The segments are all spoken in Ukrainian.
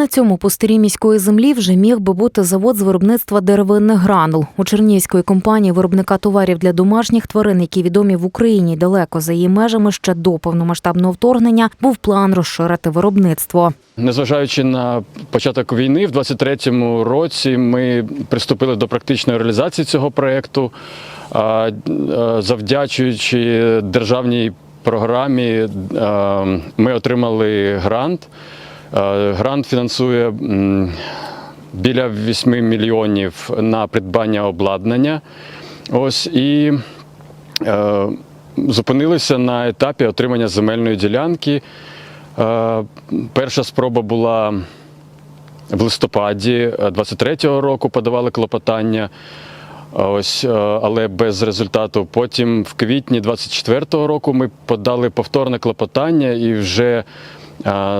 На цьому пустирі міської землі вже міг би бути завод з виробництва деревинних гранул. У чернігівської компанії виробника товарів для домашніх тварин, які відомі в Україні далеко за її межами ще до повномасштабного вторгнення, був план розширити виробництво. Незважаючи на початок війни, в 23-му році ми приступили до практичної реалізації цього проєкту, завдячуючи державній програмі, ми отримали грант. А, Грант фінансує біля 8 мільйонів на придбання обладнання. Ось і е, зупинилися на етапі отримання земельної ділянки. Е, Перша спроба була в листопаді 23-го року, подавали клопотання. Ось, е, але без результату. Потім в квітні 24-го року ми подали повторне клопотання і вже е,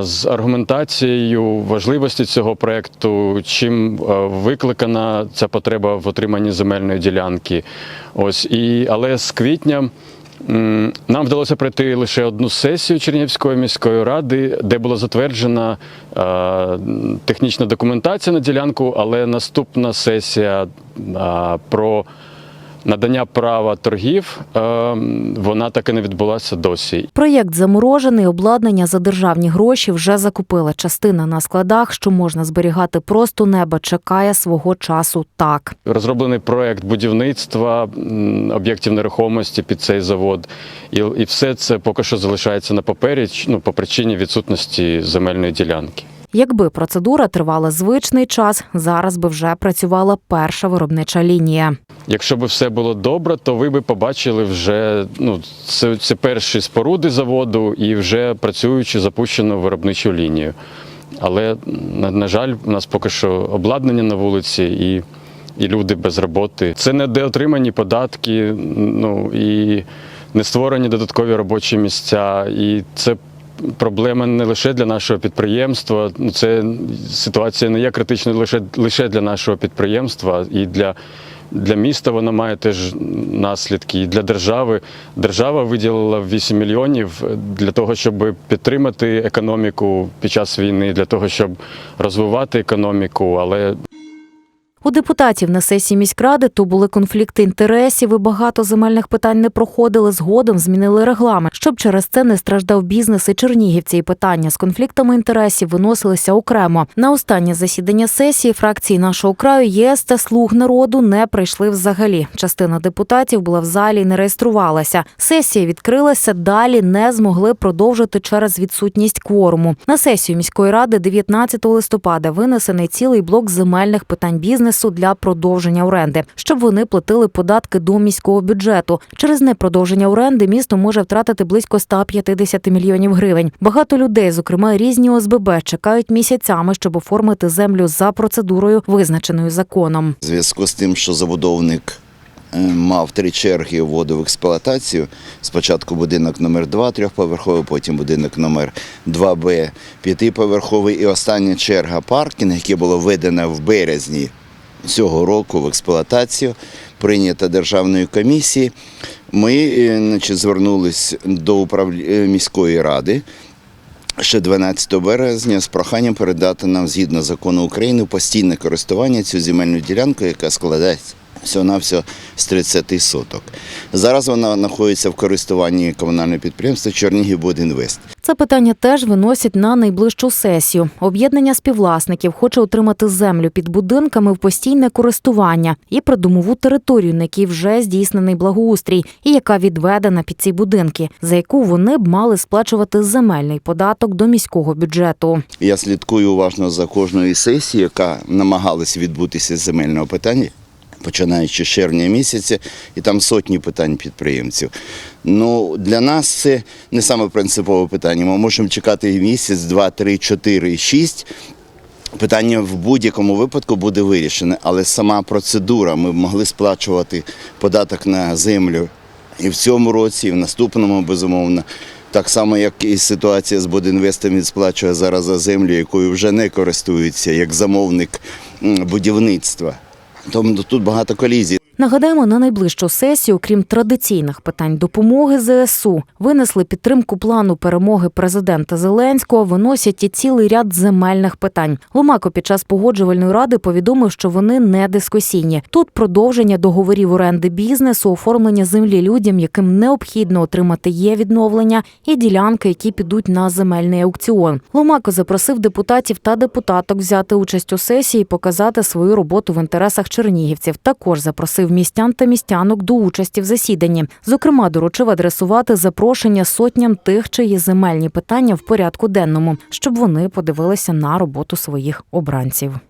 з аргументацією важливості цього проєкту, чим е, викликана ця потреба в отриманні земельної ділянки. Ось, і, але з квітня Нам вдалося пройти лише одну сесію Чернігівської міської ради, де була затверджена е, технічна документація на ділянку, але наступна сесія е, про надання права торгів е, вона так і не відбулася досі. Проєкт заморожений, обладнання за державні гроші вже закупила. Частина на складах, що можна зберігати просто небо, чекає свого часу так. Розроблений проект будівництва об'єктів нерухомості під цей завод, і, і все це поки що залишається на папері ну, по причині відсутності земельної ділянки. Якби процедура тривала звичний час, зараз би вже працювала перша виробнича лінія. Якщо б все було добре, то ви б побачили вже ну, це, це перші споруди заводу і вже працюючи запущену виробничу лінію. Але, на, на жаль, у нас поки що обладнання на вулиці і, і люди без роботи. Це не деотримані податки, ну і не створені додаткові робочі місця. І це проблема не лише для нашого підприємства. Ну, Це ситуація не є критичною лише, лише для нашого підприємства і для. Для міста вона має теж наслідки і для держави. Держава виділила 8 мільйонів для того, щоб підтримати економіку під час війни, для того, щоб розвивати економіку. Але У депутатів на сесії міськради то були конфлікти інтересів і багато земельних питань не проходили. Згодом змінили регламент, щоб через це не страждав бізнес і чернігівці. І питання з конфліктами інтересів виносилися окремо. На останнє засідання сесії фракції нашого краю ЄС та слуг народу не прийшли взагалі. Частина депутатів була в залі і не реєструвалася. Сесія відкрилася. Далі не змогли продовжити через відсутність кворуму. На сесію міської ради 19 листопада винесений цілий блок земельних питань бізнесу для продовження оренди, щоб вони платили податки до міського бюджету. Через непродовження оренди місто може втратити близько 150 мільйонів гривень. Багато людей, зокрема різні ОСББ, чекають місяцями, щоб оформити землю за процедурою, визначеною законом. В зв'язку з тим, що забудовник е, мав три черги вводу в експлуатацію. Спочатку будинок номер 2 трьохповерховий, потім будинок номер 2Б п'ятиповерховий і остання черга паркінг, яке було введено в березні цього року в експлуатацію, прийнята державною комісією. Ми е, значить, звернулись до управління міської ради ще 12 березня з проханням передати нам згідно закону України постійне користування цю земельну ділянку, яка складається всього-навсього з 30 соток. Зараз вона знаходиться в користуванні комунального підприємства Чернігівбудінвест. Це питання теж виносять на найближчу сесію. Об'єднання співвласників хоче отримати землю під будинками в постійне користування і придомову територію, на якій вже здійснений благоустрій, і яка відведена під ці будинки, за яку вони б мали сплачувати земельний податок до міського бюджету. Я слідкую уважно за кожною сесією, яка намагалася відбутися з земельного питання. Починаючи з червня місяця, і там сотні питань підприємців. Ну, для нас це не саме принципове питання. Ми можемо чекати місяць, два, три, чотири, шість. Питання в будь-якому випадку буде вирішене, але сама процедура, ми могли сплачувати податок на землю і в цьому році, і в наступному, безумовно. Так само, як і ситуація з Будінвестом, він сплачує зараз за землю, якою вже не користується як замовник будівництва. Тому тут багато колізій. Нагадаємо, на найближчу сесію, крім традиційних питань допомоги ЗСУ, винесли підтримку плану перемоги президента Зеленського. Виносять і цілий ряд земельних питань. Ломако під час погоджувальної ради повідомив, що вони не дискусійні. Тут продовження договорів оренди бізнесу, оформлення землі людям, яким необхідно отримати є відновлення, і ділянки, які підуть на земельний аукціон. Ломако запросив депутатів та депутаток взяти участь у сесії, і показати свою роботу в інтересах чернігівців. Також запросив містян та містянок до участі в засіданні. Зокрема, доручив адресувати запрошення сотням тих, чиї земельні питання в порядку денному, щоб вони подивилися на роботу своїх обранців.